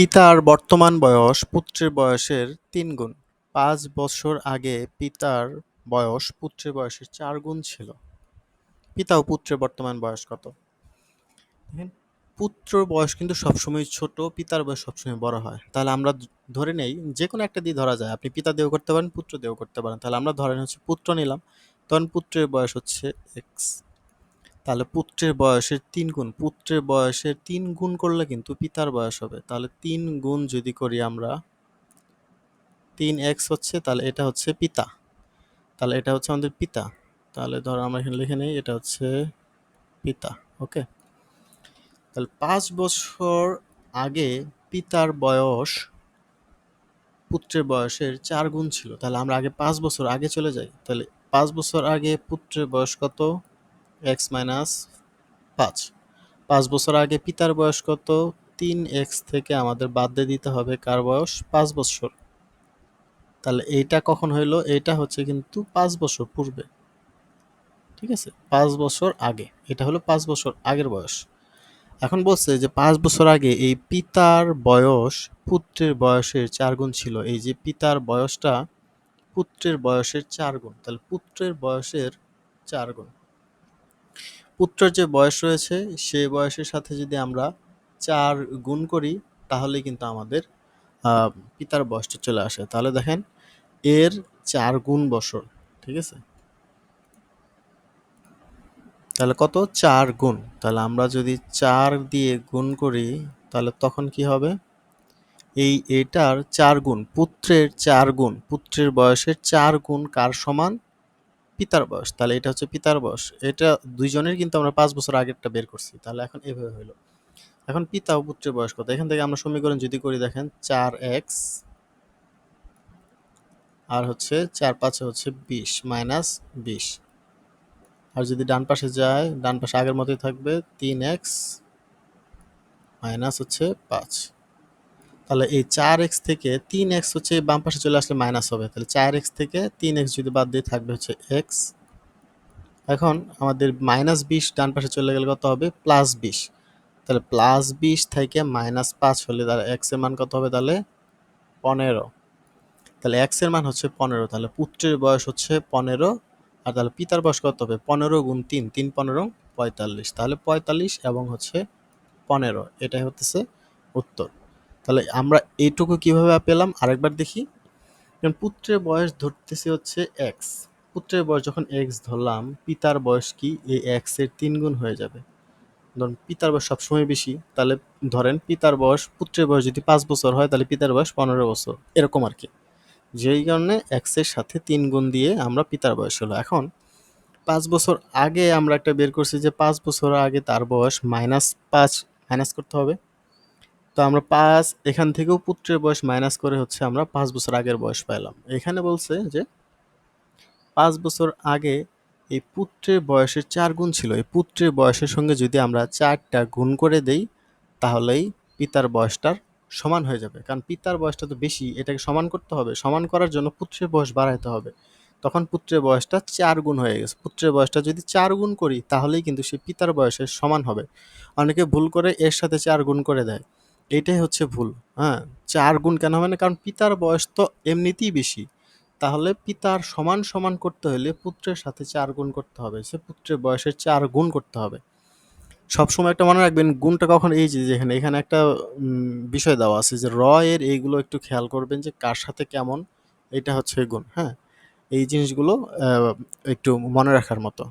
পিতার বর্তমান বয়স পুত্রের বয়সের তিন গুণ। পাঁচ বছর আগে পিতার বয়স পুত্রের বয়সের চার গুণ ছিল। পিতা ও পুত্রের বর্তমান বয়স কত? দেখেন, পুত্র বয়স কিন্তু সবসময় ছোট, পিতার বয়স সবসময় বড় হয়। তাহলে আমরা ধরে নেই যে কোনো একটা দিয়ে ধরা যায়। আপনি পিতা দিয়েও করতে পারেন, পুত্র দিয়েও করতে পারেন। তাহলে আমরা ধরেন হচ্ছে পুত্র নিলাম। তখন পুত্রের বয়স হচ্ছে এক্স তাহলে পুত্রের বয়সের তিন গুণ। পুত্রের বয়সের তিন গুণ করলে কিন্তু পিতার বয়স হবে। তাহলে তিন গুণ যদি করি আমরা, তিন এক্স হচ্ছে, তাহলে এটা হচ্ছে পিতা। তাহলে এটা হচ্ছে আমাদের পিতা। তাহলে ধরো আমরা এখানে লিখে নেই, এটা হচ্ছে পিতা ওকে তাহলে পাঁচ বছর আগে পিতার বয়স পুত্রের বয়সের চার গুণ ছিল। তাহলে আমরা আগে পাঁচ বছর আগে চলে যাই। তাহলে পাঁচ বছর আগে পুত্রের বয়স কত? এক্স মাইনাস পাঁচ। পাঁচ বছর আগে পিতার বয়স কত? তিন এক্স থেকে আমাদের বাদ দিয়ে দিতে হবে কার বয়স? পাঁচ বছর। তাহলে এইটা কখন হইল? এইটা হচ্ছে কিন্তু পাঁচ বছর পূর্বে। ঠিক আছে? পাঁচ বছর আগে। এটা হলো পাঁচ বছর আগের বয়স। এখন বলছে যে পাঁচ বছর আগে এই পিতার বয়স পুত্রের বয়সের চার গুণ ছিল। এই যে পিতার বয়সটা পুত্রের বয়সের চার গুণ। তাহলে পুত্রের বয়সের চার গুণ। পুত্রের যে বয়স রয়েছে, সে বয়সের সাথে যদি আমরা চার গুণ করি, তাহলে কিন্তু আমাদের পিতার বয়সটা চলে আসে। তাহলে দেখেন, এর চার গুণ বছর, ঠিক আছে? তাহলে কত? চার গুণ। তাহলে আমরা যদি চার দিয়ে গুণ করি, তাহলে তখন কি হবে? এই এটার চার গুণ, পুত্রের চার গুণ। পুত্রের বয়সের চার গুণ কার সমান? পিতার বয়স, তাহলে এটা হচ্ছে পিতার বয়স। এটা দুইজনের কিন্তু আমরা পাঁচ বছর আগেরটা বের করছি, তাহলে এখন এভাবে হইল। এখন পিতা ও পুত্রের বয়স কত? এখান থেকে আমরা সমীকরণ যদি করি দেখেন, চার এক্স আর হচ্ছে চার পাঁচে হচ্ছে বিশ, মাইনাস বিশ। আর যদি ডান পাশে যায়, ডান পাশে আগের মতোই থাকবে, তিন এক্স মাইনাস হচ্ছে পাঁচ। তাহলে এই চার এক্স থেকে তিন এক্স হচ্ছে বাম পাশে চলে আসলে মাইনাস হবে। তাহলে চার এক্স থেকে তিন এক্স যদি বাদ দিয়ে থাকবে হচ্ছে এক্স। এখন আমাদের মাইনাস বিশ ডান পাশে চলে গেলে কত হবে? প্লাস বিশ। তাহলে প্লাস বিশ থেকে মাইনাস পাঁচ হলে তাহলে এক্সের মান কত হবে তাহলে? পনেরো। তাহলে এক্সের মান হচ্ছে পনেরো। তাহলে পুত্রের বয়স হচ্ছে পনেরো। আর তাহলে পিতার বয়স কত হবে? পনেরো গুণ তিন। তিন পনেরো, পঁয়তাল্লিশ। তাহলে পঁয়তাল্লিশ এবং হচ্ছে পনেরো। এটাই হতেছে উত্তর। তাহলে আমরা এইটুকু কীভাবে পেলাম? আরেকবার দেখি। পুত্রের বয়স ধরতেছি হচ্ছে এক্স পুত্রের বয়স যখন এক্স ধরলাম, পিতার বয়স কি? এই এক্সের তিন গুণ হয়ে যাবে। ধরুন পিতার বয়স সবসময় বেশি, তাহলে ধরেন পিতার বয়স, পুত্রের বয়স যদি পাঁচ বছর হয়, তাহলে পিতার বয়স পনেরো বছর। এরকম আর কি। যেই কারণে এক্সের সাথে তিন গুণ দিয়ে আমরা পিতার বয়স হলো। এখন পাঁচ বছর আগে আমরা একটা বের করছি যে পাঁচ বছর আগে তার বয়স মাইনাস পাঁচ, মাইনাস করতে হবে। তো আমরা পাঁচ, এখান থেকেও পুত্রের বয়স মাইনাস করে হচ্ছে আমরা পাঁচ বছর আগের বয়স পাইলাম। এখানে বলছে যে, পাঁচ বছর আগে এই পুত্রের বয়সের চার গুণ ছিল। এই পুত্রের বয়সের সঙ্গে যদি আমরা চারটা গুণ করে দেই, তাহলেই পিতার বয়সটার সমান হয়ে যাবে। কারণ পিতার বয়সটা তো বেশি, এটাকে সমান করতে হবে। সমান করার জন্য পুত্রের বয়স বাড়াইতে হবে। তখন পুত্রের বয়সটা চার গুণ হয়ে গেছে। পুত্রের বয়সটা যদি চার গুণ করি, তাহলেই কিন্তু সে পিতার বয়সের সমান হবে। অনেকে ভুল করে এর সাথে চার গুণ করে দেয়। এইটাই হচ্ছে ভুল হ্যাঁ? চার গুণ কেন হবে না? কারণ পিতার বয়স তো এমনিতেই বেশি। তাহলে পিতার সমান সমান করতে হলে পুত্রের সাথে চার গুণ করতে হবে। সে পুত্রের বয়সের চার গুণ করতে হবে। সবসময় একটা মনে রাখবেন, গুণটা কখন এই যে, যেখানে, এখানে একটা বিষয় দেওয়া আছে যে, র এর এইগুলো একটু খেয়াল করবেন যে, কার সাথে কেমন, এটা হচ্ছে গুণ হ্যাঁ? এই জিনিসগুলো একটু মনে রাখার মতো।